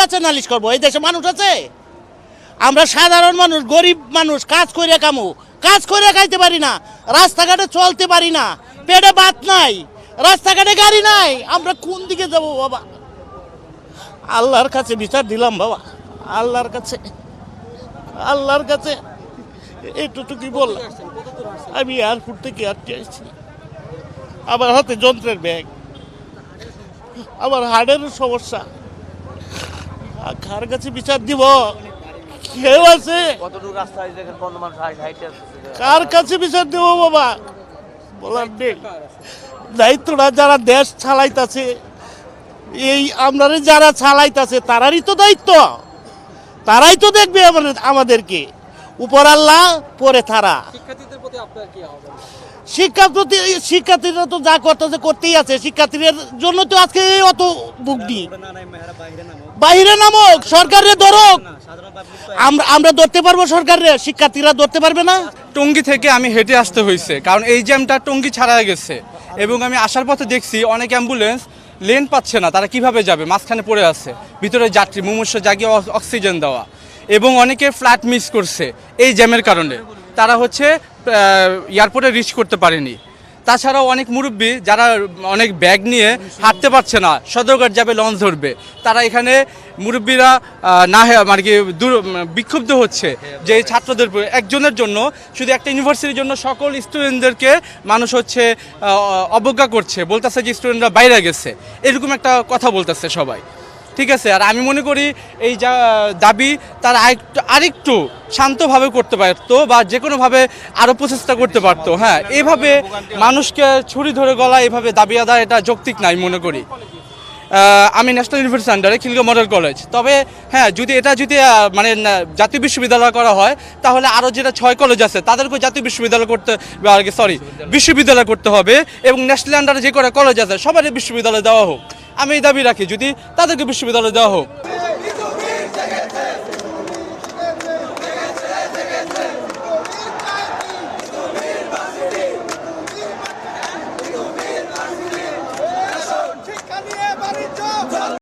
কাছে নালিশ করব। এই দেশে মানুষ আছে? আমরা সাধারণ মানুষ, গরিব মানুষ, কাজ করে কামু। কাজ করে খাইতে পারি না, রাস্তাঘাটে চলতে পারি না, পেটে ভাত নাই, রাস্তাঘাটে গাড়ি নাই। আমরা কোন দিকে যাব বাবা? আল্লাহর কাছে বিচার দিলাম বাবা, আল্লাহর কাছে আল্লাহর কাছে। এইটুকুই বললাম, আমি এয়ারপোর্ট থেকে আটকে আসছি আমার হাতে যন্ত্রের ব্যাগ আমার হার্টের সমস্যা। কার কাছে বিচার দিব? কেউ আছে? কতটুকু রাস্তা আছে দেখেন কত মানুষ হাইটে আসতেছে কার কাছে বিচার দিব বাবা? বলার নেই। দায়িত্বটা যারা দেশ চালাইতাছে এই আপনারা যারা চালাইতাছে তারারই তো দায়িত্ব। তারাই তো দেখবে আমাদের আমাদেরকে। উপর আল্লাহ পরে তারা। শিক্ষার্থীদের প্রতি আপনার কি আহ্বান? শিক্ষা প্রতি শিক্ষার্থীরা তো যা করতেছে করতেই আছে। শিক্ষার্থীদের জন্য তো আজকে এই অত ভুগনি বাইরে নামক। সরকারের ধরক। আমরা আমরা ধরতে পারব সরকারের শিক্ষার্থীরা ধরতে পারবে না? টঙ্গী থেকে আমি হেঁটে আসতে হয়েছে কারণ এই জ্যামটা টঙ্গি ছাড়া গেছে। এবং আমি আসার পথে দেখছি অনেক অ্যাম্বুলেন্স লেন পাচ্ছে না, তারা কীভাবে যাবে? মাঝখানে পড়ে আছে। ভিতরে যাত্রী, মুমূর্ষ জাগিয়ে অক্সিজেন দেওয়া। এবং অনেকে ফ্ল্যাট মিস করছে এই জ্যামের কারণে। তারা হচ্ছে এয়ারপোর্টে রিচ করতে পারেনি। তাছাড়াও অনেক মুরব্বী যারা অনেক ব্যাগ নিয়ে হাঁটতে পারছে না, সদরঘাট যাবে, লঞ্চ ধরবে। তারা এখানে মুরব্বীরা না হে- মানে কি দূর বিক্ষুব্ধ হচ্ছে যে ছাত্রদের একজনের জন্য, শুধু একটা ইউনিভার্সিটির জন্য সকল স্টুডেন্টদেরকে মানুষ হচ্ছে অবজ্ঞা করছে, বলতেছে যে স্টুডেন্টরা বাইরে গেছে। এরকম একটা কথা বলতেছে সবাই। ঠিক আছে, আর আমি মনে করি এই যা, দাবি তার আরেকটু আরেকটু শান্তভাবে করতে পারতো বা যে কোনোভাবে আরও প্রচেষ্টা করতে পারতো হ্যাঁ। এভাবে মানুষকে ছুরি ধরে গলা এভাবে দাবি আদায় এটা যৌক্তিক নাই মনে করি। আমি ন্যাশনাল ইউনিভার্সিটি আন্ডারে খিলগা মডেল কলেজ তবে হ্যাঁ যদি এটা যদি মানে জাতীয় বিশ্ববিদ্যালয় করা হয়, তাহলে আরও যেটা ছয় কলেজ আছে তাদেরকে জাতীয় বিশ্ববিদ্যালয় করতে সরি বিশ্ববিদ্যালয় করতে হবে এবং ন্যাশনাল আন্ডারে যে কটা কলেজ আছে, সবারই বিশ্ববিদ্যালয় দেওয়া হোক। আমি দাবি রাখি যদি তাদেরকে বিশ্ববিদ্যালয় দেওয়া হোক।